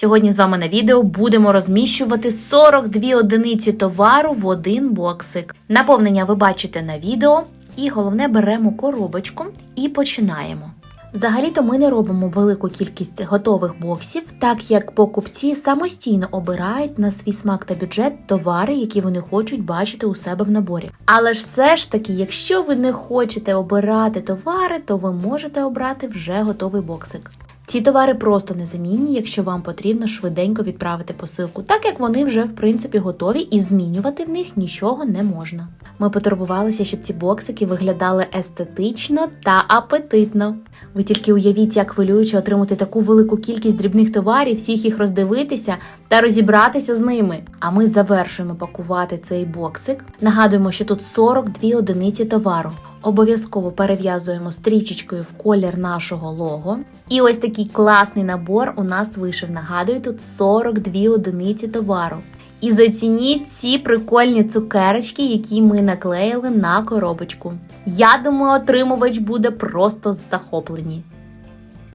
Сьогодні з вами на відео будемо розміщувати 42 одиниці товару в один боксик. Наповнення ви бачите на відео, і головне беремо коробочку і починаємо. Взагалі-то ми не робимо велику кількість готових боксів, так як покупці самостійно обирають на свій смак та бюджет товари, які вони хочуть бачити у себе в наборі. Але ж все ж таки, якщо ви не хочете обирати товари, то ви можете обрати вже готовий боксик. Ці товари просто незамінні, якщо вам потрібно швиденько відправити посилку, так як вони вже в принципі готові і змінювати в них нічого не можна. Ми потурбувалися, щоб ці боксики виглядали естетично та апетитно. Ви тільки уявіть, як хвилююче отримати таку велику кількість дрібних товарів, всіх їх роздивитися та розібратися з ними. А ми завершуємо пакувати цей боксик. Нагадуємо, що тут 42 одиниці товару. Обов'язково перев'язуємо стрічечкою в колір нашого лого. І ось такий класний набор у нас вийшов. Нагадую, тут 42 одиниці товару. І зацініть ці прикольні цукерочки, які ми наклеїли на коробочку. Я думаю, отримувач буде просто захоплені.